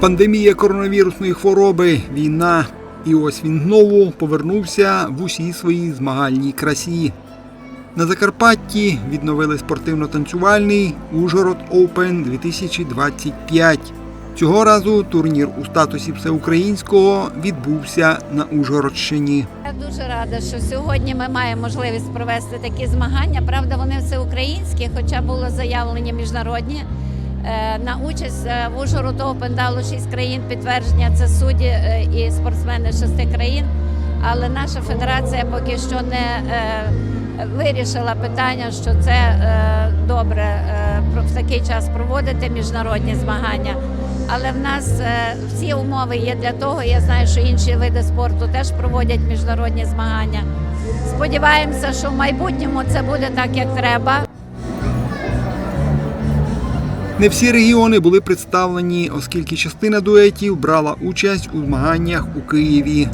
Пандемія коронавірусної хвороби, війна. І ось він знову повернувся в усій своїй змагальній красі. На Закарпатті відновили спортивно-танцювальний Ужгород Open 2025. Цього разу турнір у статусі всеукраїнського відбувся на Ужгородщині. Я дуже рада, що сьогодні ми маємо можливість провести такі змагання. Правда, вони всеукраїнські, хоча було заявлення міжнародні. Е, На участь е, в Ужгород Open дало шість країн підтвердження. Це судді е, і спортсмени шести країн. Але наша федерація поки що не вирішила питання, що це добре в такий час проводити міжнародні змагання. Але в нас всі умови є для того. Я знаю, що інші види спорту теж проводять міжнародні змагання. Сподіваємося, що в майбутньому це буде так, як треба. Не всі регіони були представлені, оскільки частина дуетів брала участь у змаганнях у Києві.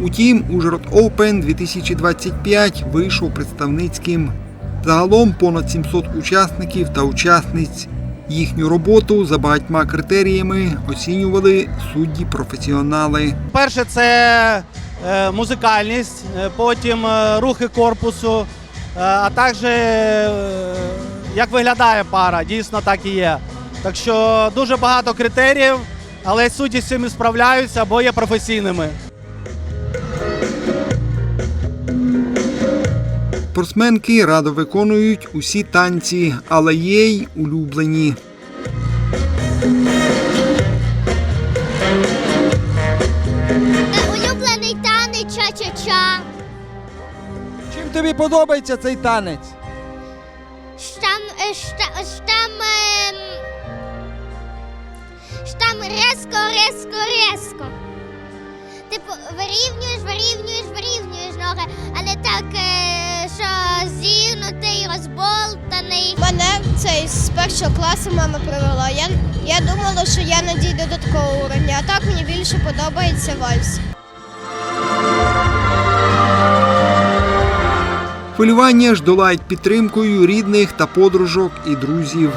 Утім, Ужгород Open 2025 вийшов представницьким. Загалом понад 700 учасників та учасниць. Їхню роботу за багатьма критеріями оцінювали судді-професіонали. Перше це е, музикальність, е, потім е, рухи корпусу, а також як виглядає пара, дійсно так і є. Так що дуже багато критеріїв, але судді з цим справляються, бо є професійними. Спортсменки радо виконують усі танці, але є й улюблені. Улюблений танець ча-ча-ча. Чим тобі подобається цей танець? Штам, е, шта, штам, штам резко, резко, резко. Типу, вирівнюєш, вирівнюєш, вирівнюєш ноги, але так, е, що зігнутий, розболтаний. Мене цей з першого класу мама привела. Я, я думала, що я не дійду до такого уровня, а так мені більше подобається вальс. Хвилювання ж долають підтримкою рідних та подружок і друзів.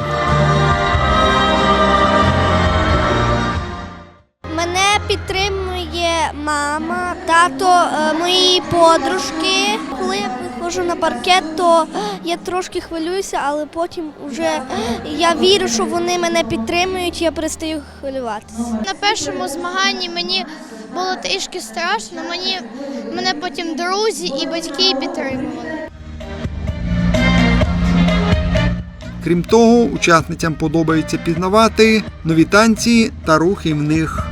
Мама, тато, е, мої подружки. Коли я виходжу на паркет, то я трошки хвилююся, але потім вже я вірю, що вони мене підтримують, я перестаю хвилюватися. На першому змаганні мені було трішки страшно. Мені мене потім друзі і батьки підтримували. Крім того, учасницям подобається пізнавати нові танці та рухи в них.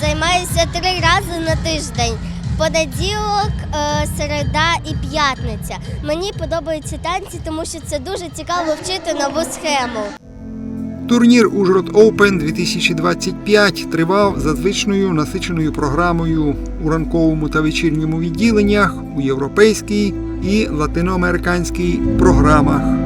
Займаюся три рази на тиждень. Понеділок, е, середа і п'ятниця. Мені подобаються танці, тому що це дуже цікаво вчити нову схему. Турнір Ужгород Open 2025 тривав за звичною насиченою програмою у ранковому та вечірньому відділеннях у європейській і латиноамериканській програмах.